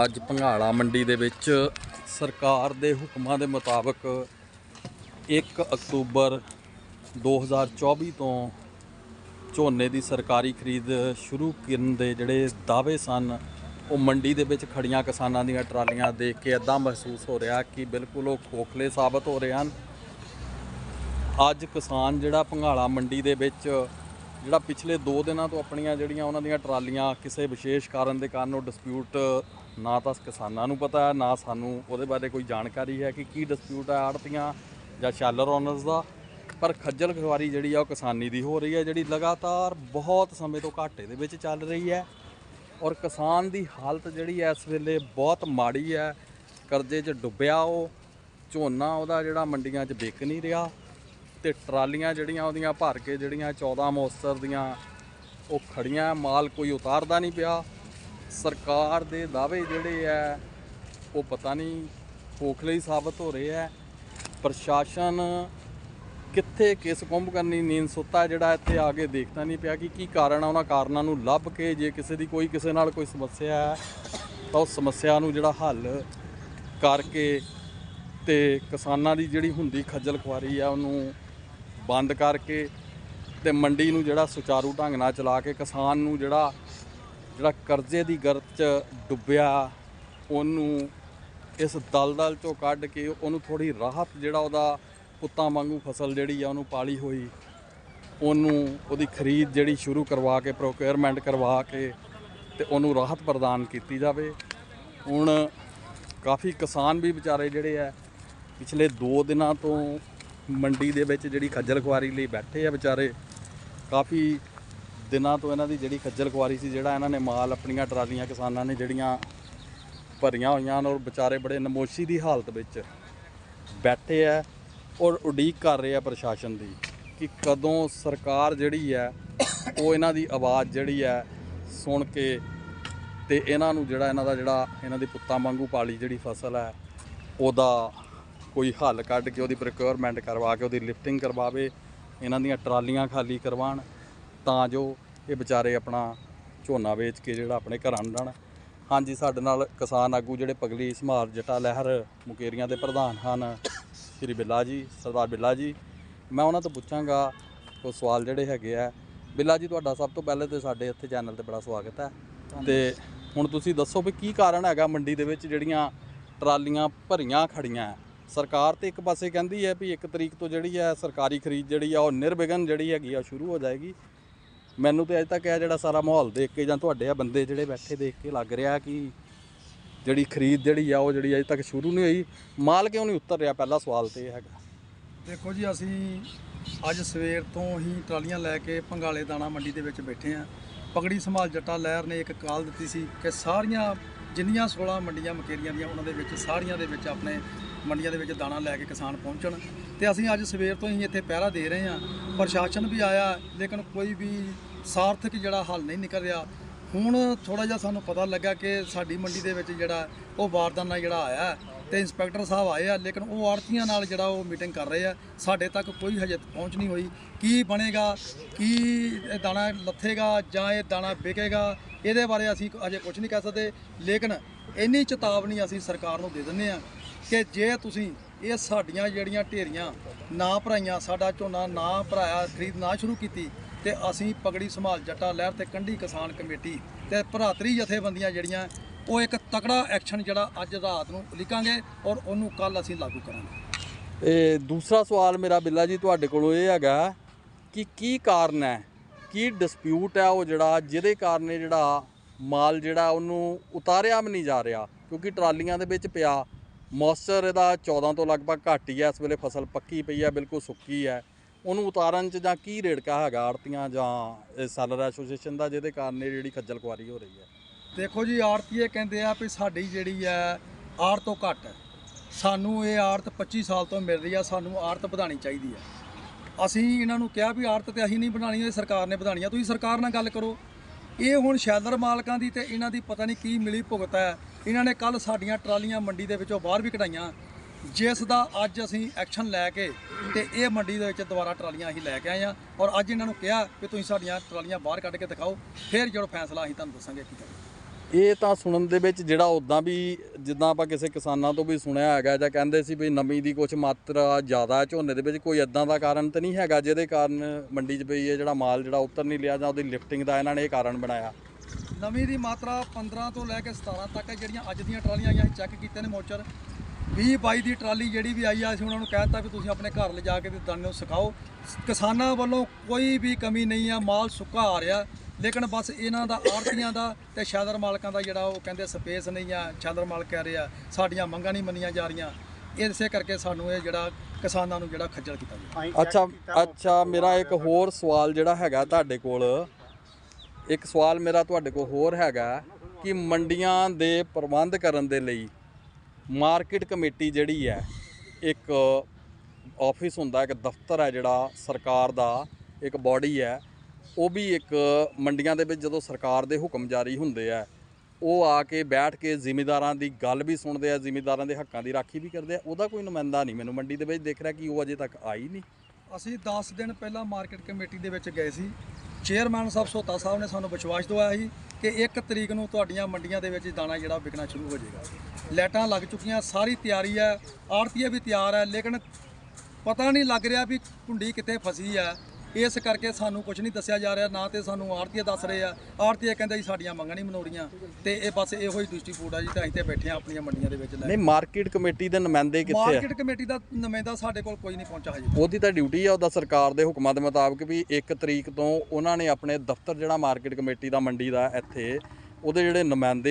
ਅੱਜ ਭੰਗਾਲਾ ਮੰਡੀ ਦੇ ਵਿੱਚ ਸਰਕਾਰ ਦੇ ਹੁਕਮਾਂ ਦੇ ਮੁਤਾਬਕ 1 ਅਕਤੂਬਰ 2024 ਤੋਂ ਝੋਨੇ ਦੀ ਸਰਕਾਰੀ ਖਰੀਦ ਸ਼ੁਰੂ ਕਰਨ ਦੇ ਜਿਹੜੇ ਦਾਅਵੇ ਸਨ, ਉਹ ਮੰਡੀ ਦੇ ਵਿੱਚ ਖੜੀਆਂ ਕਿਸਾਨਾਂ ਦੀਆਂ ਟਰਾਲੀਆਂ ਦੇਖ ਕੇ ਇਦਾਂ ਮਹਿਸੂਸ ਹੋ ਰਿਹਾ ਕਿ ਬਿਲਕੁਲ ਉਹ ਖੋਖਲੇ ਸਾਬਤ ਹੋ ਰਹੇ ਹਨ। ਅੱਜ ਕਿਸਾਨ ਜਿਹੜਾ ਭੰਗਾਲਾ ਮੰਡੀ ਦੇ ਵਿੱਚ, ਜਿਹੜਾ ਪਿਛਲੇ 2 ਦਿਨਾਂ ਤੋਂ ਆਪਣੀਆਂ ਜਿਹੜੀਆਂ ਉਹਨਾਂ ਦੀਆਂ ਟਰਾਲੀਆਂ, ਕਿਸੇ ਵਿਸ਼ੇਸ਼ ਕਾਰਨ ਦੇ ਕਾਰਨ ਉਹ ਡਿਸਪਿਊਟ ਨਾ ਤਾਂ ਕਿਸਾਨਾਂ ਨੂੰ ਪਤਾ ਹੈ ਨਾ ਸਾਨੂੰ ਉਹਦੇ ਬਾਰੇ ਕੋਈ ਜਾਣਕਾਰੀ ਹੈ ਕਿ ਕੀ ਡਿਸਪਿਊਟ ਹੈ ਆੜਤੀਆਂ ਜਾਂ ਸ਼ੈਲਰ ਓਨਰਸ ਦਾ। ਪਰ ਖੱਜਲ ਖੁਆਰੀ ਜਿਹੜੀ ਆ ਉਹ ਕਿਸਾਨੀ ਦੀ ਹੋ ਰਹੀ ਹੈ, ਜਿਹੜੀ ਲਗਾਤਾਰ ਬਹੁਤ ਸਮੇਂ ਤੋਂ ਘਾਟੇ ਦੇ ਵਿੱਚ ਚੱਲ ਰਹੀ ਹੈ। ਔਰ ਕਿਸਾਨ ਦੀ ਹਾਲਤ ਜਿਹੜੀ ਹੈ, ਇਸ ਵੇਲੇ ਬਹੁਤ ਮਾੜੀ ਹੈ। ਕਰਜ਼ੇ 'ਚ ਡੁੱਬਿਆ ਉਹ, ਝੋਨਾ ਉਹਦਾ ਜਿਹੜਾ ਮੰਡੀਆਂ 'ਚ ਵਿਕ ਨਹੀਂ ਰਿਹਾ ਤੇ ਟਰਾਲੀਆਂ ਜਿਹੜੀਆਂ ਉਹਦੀਆਂ ਭਰ ਕੇ ਜਿਹੜੀਆਂ 14 ਮੋਸਟਰ ਦੀਆਂ ਉਹ ਖੜੀਆਂ ਮਾਲ ਕੋਈ ਉਤਾਰਦਾ ਨਹੀਂ ਪਿਆ। ਸਰਕਾਰ ਦੇ ਦਾਅਵੇ ਜਿਹੜੇ ਆ, ਉਹ ਪਤਾ ਨਹੀਂ ਖੋਖਲੇ ਹੀ ਸਾਬਤ ਹੋ ਰਹੇ ਆ। ਪ੍ਰਸ਼ਾਸਨ ਕਿੱਥੇ ਕਿਸ ਕੁੰਭ ਕਰਨੀ ਨੀਂਦ ਸੁੱਤਾ ਜਿਹੜਾ ਇੱਥੇ ਆ ਕੇ ਦੇਖਦਾ ਨਹੀਂ ਪਿਆ ਕਿ ਕੀ ਕਾਰਨ ਆ, ਉਹਨਾਂ ਕਾਰਨਾਂ ਨੂੰ ਲੱਭ ਕੇ ਜੇ ਕਿਸੇ ਦੀ ਕੋਈ ਕਿਸੇ ਨਾਲ ਕੋਈ ਸਮੱਸਿਆ ਹੈ ਤਾਂ ਉਸ ਸਮੱਸਿਆ ਨੂੰ ਜਿਹੜਾ ਹੱਲ ਕਰਕੇ ਤੇ ਕਿਸਾਨਾਂ ਦੀ ਜਿਹੜੀ ਹੁੰਦੀ ਖੱਜਲ ਖੁਆਰੀ ਆ, ਉਹਨੂੰ ਬੰਦ ਕਰਕੇ ਤੇ ਮੰਡੀ ਨੂੰ ਜਿਹੜਾ ਸੁਚਾਰੂ ਢੰਗ ਨਾਲ ਚਲਾ ਕੇ ਕਿਸਾਨ ਨੂੰ ਜਿਹੜਾ ਜਿਹੜਾ ਕਰਜ਼ੇ ਦੀ ਗਰਤ 'ਚ ਡੁੱਬਿਆ, ਉਹਨੂੰ ਇਸ ਦਲਦਲ ਚੋਂ ਕੱਢ ਕੇ ਉਹਨੂੰ ਥੋੜੀ ਰਾਹਤ ਜਿਹੜਾ ਉਹਦਾ ਪੁੱਤਾਂ ਵਾਂਗੂ ਫਸਲ ਜਿਹੜੀ ਆ ਉਹਨੂੰ ਪਾਲੀ ਹੋਈ, ਉਹਨੂੰ ਉਹਦੀ ਖਰੀਦ ਜਿਹੜੀ ਸ਼ੁਰੂ ਕਰਵਾ ਕੇ ਪ੍ਰੋਕਿਉਰਮੈਂਟ ਕਰਵਾ ਕੇ ਤੇ ਉਹਨੂੰ ਰਾਹਤ ਪ੍ਰਦਾਨ ਕੀਤੀ ਜਾਵੇ। ਹੁਣ ਕਾਫੀ ਕਿਸਾਨ ਵੀ ਵਿਚਾਰੇ ਜਿਹੜੇ ਆ, ਪਿਛਲੇ 2 ਦਿਨਾਂ ਤੋਂ ਮੰਡੀ ਦੇ ਵਿੱਚ ਜਿਹੜੀ ਖੱਜਲ ਖੁਆਰੀ ਲਈ ਬੈਠੇ ਆ ਵਿਚਾਰੇ, ਕਾਫੀ ਦਿਨਾਂ ਤੋਂ ਇਹਨਾਂ ਦੀ ਜਿਹੜੀ ਖੱਜਲ ਖੁਆਰੀ ਸੀ, ਜਿਹੜਾ ਇਹਨਾਂ ਨੇ ਮਾਲ ਆਪਣੀਆਂ ਟਰਾਲੀਆਂ ਕਿਸਾਨਾਂ ਨੇ ਜਿਹੜੀਆਂ ਭਰੀਆਂ ਹੋਈਆਂ ਹਨ ਔਰ ਵਿਚਾਰੇ ਬੜੇ ਨਮੋਸ਼ੀ ਦੀ ਹਾਲਤ ਵਿੱਚ ਬੈਠੇ ਆ ਔਰ ਉਡੀਕ ਕਰ ਰਹੇ ਆ ਪ੍ਰਸ਼ਾਸਨ ਦੀ ਕਿ ਕਦੋਂ ਸਰਕਾਰ ਜਿਹੜੀ ਹੈ, ਉਹ ਇਹਨਾਂ ਦੀ ਆਵਾਜ਼ ਜਿਹੜੀ ਹੈ ਸੁਣ ਕੇ ਤੇ ਇਹਨਾਂ ਨੂੰ ਜਿਹੜਾ ਇਹਨਾਂ ਦਾ ਜਿਹੜਾ ਇਹਨਾਂ ਦੀ ਪੁੱਤਾਂ ਵਾਂਗੂ ਪਾਲੀ ਜਿਹੜੀ ਫਸਲ ਹੈ, ਉਹਦਾ ਕੋਈ ਹੱਲ ਕੱਢ ਕੇ ਉਹਦੀ ਪ੍ਰੋਕਿਉਰਮੈਂਟ ਕਰਵਾ ਕੇ, ਉਹਦੀ ਲਿਫਟਿੰਗ ਕਰਵਾਵੇ, ਇਹਨਾਂ ਦੀਆਂ ਟਰਾਲੀਆਂ ਖਾਲੀ ਕਰਵਾਉਣ। ਤਾਂ ਜੋ ਇਹ ਵਿਚਾਰੇ ਆਪਣਾ ਝੋਨਾ ਵੇਚ ਕੇ ਜਿਹੜਾ ਆਪਣੇ ਘਰਾਂ ਨੂੰ ਜਾਣ ਹਾਂਜੀ, ਸਾਡੇ ਨਾਲ ਕਿਸਾਨ ਆਗੂ ਜਿਹੜੇ ਪਗਲੀ ਸੰਭਾਲ ਜਟਾ ਲਹਿਰ ਮੁਕੇਰੀਆਂ ਦੇ ਪ੍ਰਧਾਨ ਹਨ, ਸ਼੍ਰੀ ਬਿੱਲਾ ਜੀ, ਸਰਦਾਰ ਬਿੱਲਾ ਜੀ। ਮੈਂ ਉਹਨਾਂ ਤੋਂ ਪੁੱਛਾਂਗਾ, ਉਹ ਸਵਾਲ ਜਿਹੜੇ ਹੈਗੇ ਆ। ਬਿੱਲਾ ਜੀ, ਤੁਹਾਡਾ ਸਭ ਤੋਂ ਪਹਿਲੇ ਤੇ ਸਾਡੇ ਇੱਥੇ ਚੈਨਲ ਤੇ ਬੜਾ ਸਵਾਗਤ ਹੈ। ਤੇ ਹੁਣ ਤੁਸੀਂ ਦੱਸੋ ਵੀ ਕੀ ਕਾਰਨ ਹੈਗਾ ਮੰਡੀ ਦੇ ਵਿੱਚ ਜਿਹੜੀਆਂ ਟਰਾਲੀਆਂ ਭਰੀਆਂ ਖੜੀਆਂ ਸਰਕਾਰ ਤੇ ਇੱਕ ਪਾਸੇ ਕਹਿੰਦੀ ਹੈ ਵੀ ਇੱਕ ਤਰੀਕ ਤੋਂ ਜਿਹੜੀ ਹੈ ਸਰਕਾਰੀ ਖਰੀਦ ਜਿਹੜੀ ਆ, ਉਹ ਨਿਰਵਿਘਨ ਜਿਹੜੀ ਹੈਗੀ ਆ ਸ਼ੁਰੂ ਹੋ ਜਾਏਗੀ। ਮੈਨੂੰ ਤੇ ਅਜੇ ਤੱਕ ਇਹ ਜਿਹੜਾ ਸਾਰਾ ਮਾਹੌਲ ਦੇਖ ਕੇ ਜਾਂ ਤੁਹਾਡੇ ਆ ਬੰਦੇ ਜਿਹੜੇ ਬੈਠੇ ਦੇਖ ਕੇ ਲੱਗ ਰਿਹਾ ਕਿ ਜਿਹੜੀ ਖਰੀਦ ਜਿਹੜੀ ਆ, ਉਹ ਜਿਹੜੀ ਅਜੇ ਤੱਕ ਸ਼ੁਰੂ ਨਹੀਂ ਹੋਈ। ਮਾਲ ਕਿਉਂ ਨਹੀਂ ਉਤਰ ਰਿਹਾ? ਪਹਿਲਾ ਸਵਾਲ ਤੇ ਇਹ ਹੈਗਾ। ਦੇਖੋ ਜੀ, ਅਸੀਂ ਅੱਜ ਸਵੇਰ ਤੋਂ ਹੀ ਟਰਾਲੀਆਂ ਲੈ ਕੇ ਪੰਗਾਲੇ ਦਾਣਾ ਮੰਡੀ ਦੇ ਵਿੱਚ ਬੈਠੇ ਆ ਪਗੜੀ ਸੰਭਾਲ ਜੱਟਾ ਲਹਿਰ ਨੇ ਇੱਕ ਕਾਲ ਦਿੱਤੀ ਸੀ ਕਿ ਸਾਰੀਆਂ, ਜਿੰਨੀਆਂ 16 ਮੰਡੀਆਂ, ਮਕੇਰੀਆਂ ਦੀਆਂ, ਉਹਨਾਂ ਦੇ ਵਿੱਚ, ਸਾਰੀਆਂ ਦੇ ਵਿੱਚ ਆਪਣੇ ਮੰਡੀਆਂ ਦੇ ਵਿੱਚ ਦਾਣਾ ਲੈ ਕੇ ਕਿਸਾਨ ਪਹੁੰਚਣ। ਤੇ ਅਸੀਂ ਅੱਜ ਸਵੇਰ ਤੋਂ ਹੀ ਇੱਥੇ ਪਹਿਰਾ ਦੇ ਰਹੇ ਹਾਂ। ਪ੍ਰਸ਼ਾਸਨ ਵੀ ਆਇਆ, ਲੇਕਿਨ ਕੋਈ ਵੀ ਸਾਰਥਕ ਜਿਹੜਾ ਹੱਲ ਨਹੀਂ ਨਿਕਲ ਰਿਹਾ ਹੁਣ ਥੋੜਾ ਜਿਹਾ ਸਾਨੂੰ ਪਤਾ ਲੱਗਾ ਕਿ ਸਾਡੀ ਮੰਡੀ ਦੇ ਵਿੱਚ ਜਿਹੜਾ ਉਹ ਵਾਰਦਾਨਾ ਜਿਹੜਾ ਆਇਆ ਹੈ ਤੇ ਇੰਸਪੈਕਟਰ ਸਾਹਿਬ ਆਏ ਆ, ਲੇਕਿਨ ਉਹ ਆੜਤੀਆਂ ਨਾਲ ਜਿਹੜਾ ਉਹ ਮੀਟਿੰਗ ਕਰ ਰਹੇ ਆ। ਸਾਡੇ ਤੱਕ ਕੋਈ ਹਜੇ ਪਹੁੰਚ ਨਹੀਂ ਹੋਈ। ਕੀ ਬਣੇਗਾ, ਕੀ ਇਹ ਦਾਣਾ ਲੱਥੇਗਾ ਜਾਂ ਇਹ ਦਾਣਾ ਵਿਕੇਗਾ, ਇਹਦੇ ਬਾਰੇ ਅਸੀਂ ਅਜੇ ਕੁਝ ਨਹੀਂ ਕਹਿ ਸਕਦੇ। ਲੇਕਿਨ ਇੰਨੀ ਚੇਤਾਵਨੀ ਅਸੀਂ ਸਰਕਾਰ ਨੂੰ ਦੇ ਦਿੰਦੇ ਆ ਕਿ ਜੇ ਤੁਸੀਂ ਇਹ ਸਾਡੀਆਂ ਜਿਹੜੀਆਂ ਢੇਰੀਆਂ ਨਾ ਭਰਾਈਆਂ, ਸਾਡਾ ਝੋਨਾ ਨਾ ਭਰਾਇਆ, ਖਰੀਦ ਨਾ ਸ਼ੁਰੂ ਕੀਤੀ ਤੇ ਅਸੀਂ ਪਗੜੀ ਸੰਭਾਲ ਜੱਟਾ ਲਹਿਰ ਤੇ ਕੰਢੀ ਕਿਸਾਨ ਕਮੇਟੀ ਤੇ ਭਰਾਤਰੀ ਜਥੇਬੰਦੀਆਂ ਜਿਹੜੀਆਂ, ਉਹ ਇੱਕ ਤਕੜਾ ਐਕਸ਼ਨ ਜਿਹੜਾ ਅੱਜ ਰਾਤ ਨੂੰ ਲਿਖਾਂਗੇ ਔਰ ਉਹਨੂੰ ਕੱਲ ਅਸੀਂ ਲਾਗੂ ਕਰਾਂਗੇ। ਇਹ ਦੂਸਰਾ ਸਵਾਲ ਮੇਰਾ ਬਿੱਲਾ ਜੀ ਤੁਹਾਡੇ ਕੋਲੋਂ ਇਹ ਹੈਗਾ ਕਿ ਕੀ ਕਾਰਨ ਹੈ? ਕੀ ਡਿਸਪਿਊਟ ਹੈ ਉਹ ਜਿਹੜਾ, ਜਿਹਦੇ ਕਾਰਨ ਇਹ ਜਿਹੜਾ ਮਾਲ ਜਿਹੜਾ ਉਹਨੂੰ ਉਤਾਰਿਆ ਵੀ ਨਹੀਂ ਜਾ ਰਿਹਾ? ਕਿਉਂਕਿ ਟਰਾਲੀਆਂ ਦੇ ਵਿੱਚ ਪਿਆ ਮੌਇਸਚਰ ਇਹਦਾ 14 ਤੋਂ ਲਗਭਗ ਘੱਟ ਹੀ ਹੈ, ਇਸ ਵੇਲੇ ਫਸਲ ਪੱਕੀ ਪਈ ਹੈ, ਬਿਲਕੁਲ ਸੁੱਕੀ ਹੈ। ਉਹਨੂੰ ਉਤਾਰਨ 'ਚ ਜਾਂ ਕੀ ਰੇੜਕਾ ਹੈਗਾ ਆੜਤੀਆਂ ਜਾਂ ਇਹ ਸੈਲਰ ਐਸੋਸੀਏਸ਼ਨ ਦਾ, ਜਿਹਦੇ ਕਾਰਨ ਇਹ ਜਿਹੜੀ ਖੱਜਲ ਖੁਆਰੀ ਹੋ ਰਹੀ ਹੈ? ਦੇਖੋ ਜੀ ਆੜਤੀਏ ਕਹਿੰਦੇ ਆ ਵੀ ਸਾਡੀ ਜਿਹੜੀ ਹੈ, ਆੜ ਤੋਂ ਘੱਟ ਹੈ। ਸਾਨੂੰ ਇਹ ਆੜਤ 25 ਸਾਲ ਤੋਂ ਮਿਲ ਰਹੀ ਆ, ਸਾਨੂੰ ਆੜਤ ਵਧਾਣੀ ਚਾਹੀਦੀ ਹੈ। ਅਸੀਂ ਇਹਨਾਂ ਨੂੰ ਕਿਹਾ ਵੀ ਆੜਤ ਤੇ ਅਸੀਂ ਨਹੀਂ ਬਣਾਣੀ ਇਹ ਸਰਕਾਰ ਨੇ ਵਧਾਣੀ ਆ। ਤੁਸੀਂ ਸਰਕਾਰ ਨਾਲ ਗੱਲ ਕਰੋ। ਇਹ ਹੁਣ ਸ਼ੈਲਰ ਮਾਲਕਾਂ ਦੀ ਤੇ ਇਹਨਾਂ ਦੀ ਪਤਾ ਨਹੀਂ ਕੀ ਮਿਲੀ ਭੁਗਤ ਹੈ। ਇਹਨਾਂ ਨੇ ਕੱਲ ਸਾਡੀਆਂ ਟਰਾਲੀਆਂ ਮੰਡੀ ਦੇ ਵਿੱਚੋਂ ਬਾਹਰ ਵੀ ਕਢਾਈਆਂ। ਜਿਸ ਦਾ ਅੱਜ ਅਸੀਂ ਐਕਸ਼ਨ ਲੈ ਕੇ ਤੇ ਇਹ ਮੰਡੀ ਦੇ ਵਿੱਚ ਦੁਬਾਰਾ ਟਰਾਲੀਆਂ ਅਸੀਂ ਲੈ ਕੇ ਆਏ ਆ ਔਰ ਅੱਜ ਇਹਨਾਂ ਨੂੰ ਕਿਹਾ ਕਿ ਤੁਸੀਂ ਸਾਡੀਆਂ ਟਰਾਲੀਆਂ ਬਾਹਰ ਕੱਢ ਕੇ ਦਿਖਾਓ, ਫਿਰ ਜਿਹੜਾ ਫੈਸਲਾ ਅਸੀਂ ਤੁਹਾਨੂੰ ਦੱਸਾਂਗੇ ਕੀ ਕਰਨਾ। ਇਹ ਤਾਂ ਸੁਣਨ ਦੇ ਵਿੱਚ ਜਿਹੜਾ ਉਦਾਂ ਵੀ ਜਿੱਦਾਂ ਆਪਾਂ ਕਿਸੇ ਕਿਸਾਨਾਂ ਤੋਂ ਵੀ ਸੁਣਿਆ ਹੈਗਾ ਜਾਂ ਕਹਿੰਦੇ ਸੀ ਵੀ ਨਮੀ ਦੀ ਕੁਝ ਮਾਤਰਾ ਜ਼ਿਆਦਾ ਝੋਨੇ ਦੇ ਵਿੱਚ ਕੋਈ ਇਦਾਂ ਦਾ ਕਾਰਨ ਤਾਂ ਨਹੀਂ ਹੈਗਾ ਜਿਹਦੇ ਕਾਰਨ ਮੰਡੀ 'ਚ ਪਈ ਇਹ ਜਿਹੜਾ ਮਾਲ ਜਿਹੜਾ ਉਤਰ ਨਹੀਂ ਲਿਆ ਜਾਂ ਉਹਦੀ ਲਿਫਟਿੰਗ ਦਾ ਇਹਨਾਂ ਨੇ ਇਹ ਕਾਰਨ ਬਣਾਇਆ। ਨਵੀਂ ਦੀ ਮਾਤਰਾ 15 ਤੋਂ ਲੈ ਕੇ 17 ਤੱਕ ਹੈ। ਜਿਹੜੀਆਂ ਅੱਜ ਦੀਆਂ ਟਰਾਲੀਆਂ ਆਈਆਂ, ਅਸੀਂ ਚੈੱਕ ਕੀਤੇ ਨੇ ਮੋਚਰ। 20 22 ਦੀ ਟਰਾਲੀ ਜਿਹੜੀ ਵੀ ਆਈ ਆ, ਅਸੀਂ ਉਹਨਾਂ ਨੂੰ ਕਹਿ ਦਿੱਤਾ ਵੀ ਤੁਸੀਂ ਆਪਣੇ ਘਰ ਲਿਜਾ ਕੇ ਤੇ ਦਾਣੇ ਨੂੰ ਸੁਕਾਓ ਕਿਸਾਨਾਂ ਵੱਲੋਂ ਕੋਈ ਵੀ ਕਮੀ ਨਹੀਂ ਆ, ਮਾਲ ਸੁੱਕਾ ਆ ਰਿਹਾ। ਲੇਕਿਨ ਬਸ ਇਹਨਾਂ ਦਾ, ਆੜਤੀਆਂ ਦਾ ਤੇ ਸ਼ਾਦਰ ਮਾਲਕਾਂ ਦਾ ਜਿਹੜਾ ਉਹ ਕਹਿੰਦੇ ਸਪੇਸ ਨਹੀਂ ਆ ਸ਼ਾਦਰ ਮਾਲਕ ਕਹਿ ਰਹੇ ਆ, ਸਾਡੀਆਂ ਮੰਗਾਂ ਨਹੀਂ ਮੰਨੀਆਂ ਜਾ ਰਹੀਆਂ। ਇਸੇ ਕਰਕੇ ਸਾਨੂੰ ਇਹ ਜਿਹੜਾ ਕਿਸਾਨਾਂ ਨੂੰ ਜਿਹੜਾ ਖੱਜਲ ਕੀਤਾ ਗਿਆ। ਅੱਛਾ ਅੱਛਾ, ਮੇਰਾ ਇੱਕ ਹੋਰ ਸਵਾਲ ਜਿਹੜਾ ਹੈਗਾ ਤੁਹਾਡੇ ਕੋਲ। ਇੱਕ ਸਵਾਲ ਮੇਰਾ ਤੁਹਾਡੇ ਕੋਲ ਹੋਰ ਹੈਗਾ ਕਿ ਮੰਡੀਆਂ ਦੇ ਪ੍ਰਬੰਧ ਕਰਨ ਦੇ ਲਈ ਮਾਰਕੀਟ ਕਮੇਟੀ ਜਿਹੜੀ ਹੈ, ਇੱਕ ਆਫਿਸ ਹੁੰਦਾ, ਇੱਕ ਦਫ਼ਤਰ ਹੈ ਜਿਹੜਾ ਸਰਕਾਰ ਦਾ, ਇੱਕ ਬਾਡੀ ਹੈ, ਉਹ ਵੀ ਇੱਕ ਮੰਡੀਆਂ ਦੇ ਵਿੱਚ ਜਦੋਂ ਸਰਕਾਰ ਦੇ ਹੁਕਮ ਜਾਰੀ ਹੁੰਦੇ ਆ, ਉਹ ਆ ਕੇ ਬੈਠ ਕੇ ਜ਼ਿਮੀਦਾਰਾਂ ਦੀ ਗੱਲ ਵੀ ਸੁਣਦੇ ਆ, ਜ਼ਿਮੀਦਾਰਾਂ ਦੇ ਹੱਕਾਂ ਦੀ ਰਾਖੀ ਵੀ ਕਰਦੇ ਆ, ਉਹਦਾ ਕੋਈ ਨੁਮਾਇੰਦਾ ਨਹੀਂ। ਮੈਨੂੰ ਮੰਡੀ ਦੇ ਵਿੱਚ ਦੇਖ ਰਿਹਾ ਕਿ ਉਹ ਅਜੇ ਤੱਕ ਆਈ ਨਹੀਂ। ਅਸੀਂ 10 ਦਿਨ ਪਹਿਲਾਂ ਮਾਰਕੀਟ ਕਮੇਟੀ ਦੇ ਵਿੱਚ ਗਏ ਸੀ। ਚੇਅਰਮੈਨ ਸਾਹਿਬ ਸੋਤਾ ਸਾਹਿਬ ਨੇ ਸਾਨੂੰ ਵਿਸ਼ਵਾਸ ਦਵਾਇਆ ਸੀ ਕਿ 1 ਤਰੀਕ ਨੂੰ ਤੁਹਾਡੀਆਂ ਮੰਡੀਆਂ ਦੇ ਵਿੱਚ ਦਾਣਾ ਜਿਹੜਾ ਵਿਕਣਾ ਸ਼ੁਰੂ ਹੋ ਜਾਏਗਾ। ਲਾਈਟਾਂ ਲੱਗ ਚੁੱਕੀਆਂ, ਸਾਰੀ ਤਿਆਰੀ ਹੈ, ਆੜਤੀਏ ਵੀ ਤਿਆਰ ਹੈ, ਲੇਕਿਨ ਪਤਾ ਨਹੀਂ ਲੱਗ ਰਿਹਾ ਵੀ ਕੁੰਡੀ ਕਿੱਥੇ ਫਸੀ ਹੈ। ਇਸ ਕਰਕੇ ਸਾਨੂੰ ਕੁਝ ਨਹੀਂ ਦੱਸਿਆ ਜਾ ਰਿਹਾ ਨਾ ਤੇ ਸਾਨੂੰ ਆੜਤੀਏ ਦੱਸ ਰਹੇ ਆ। ਆੜਤੀਏ ਕਹਿੰਦੇ ਜੀ ਸਾਡੀਆਂ ਮੰਗਾਂ ਨਹੀਂ ਮਨੋੜੀਆਂ। ਤੇ ਇਹ ਬਸ ਇਹੋ ਹੀ ਡਿਸਟ੍ਰੀਬਿਊਟ ਆ ਜੀ ਤੇ ਅਸੀਂ ਤੇ ਬੈਠੇ ਆ ਆਪਣੀਆਂ ਮੰਡੀਆਂ ਦੇ ਵਿੱਚ ਲੈ ਨਹੀਂ ਮਾਰਕੀਟ ਕਮੇਟੀ ਦੇ ਨੁਮਾਇੰਦੇ ਕਿੱਥੇ ਆ? ਮਾਰਕੀਟ ਕਮੇਟੀ ਦਾ ਨੁਮਾਇੰਦਾ ਸਾਡੇ ਕੋਲ ਕੋਈ ਨਹੀਂ ਪਹੁੰਚਾ ਹਜੇ। ਉਹਦੀ ਤਾਂ ਡਿਊਟੀ ਆ ਉਹਦਾ ਸਰਕਾਰ ਦੇ ਹੁਕਮਾਂ ਦੇ ਮੁਤਾਬਕ ਵੀ 1 ਤਰੀਕ ਤੋਂ ਉਹਨਾਂ ਨੇ ਆਪਣੇ ਦਫ਼ਤਰ ਜਿਹੜਾ ਮਾਰਕੀਟ ਕਮੇਟੀ ਦਾ ਮੰਡੀ ਦਾ ਇੱਥੇ ਉਹਦੇ ਜਿਹੜੇ ਨੁਮਾਇੰਦੇ ਆ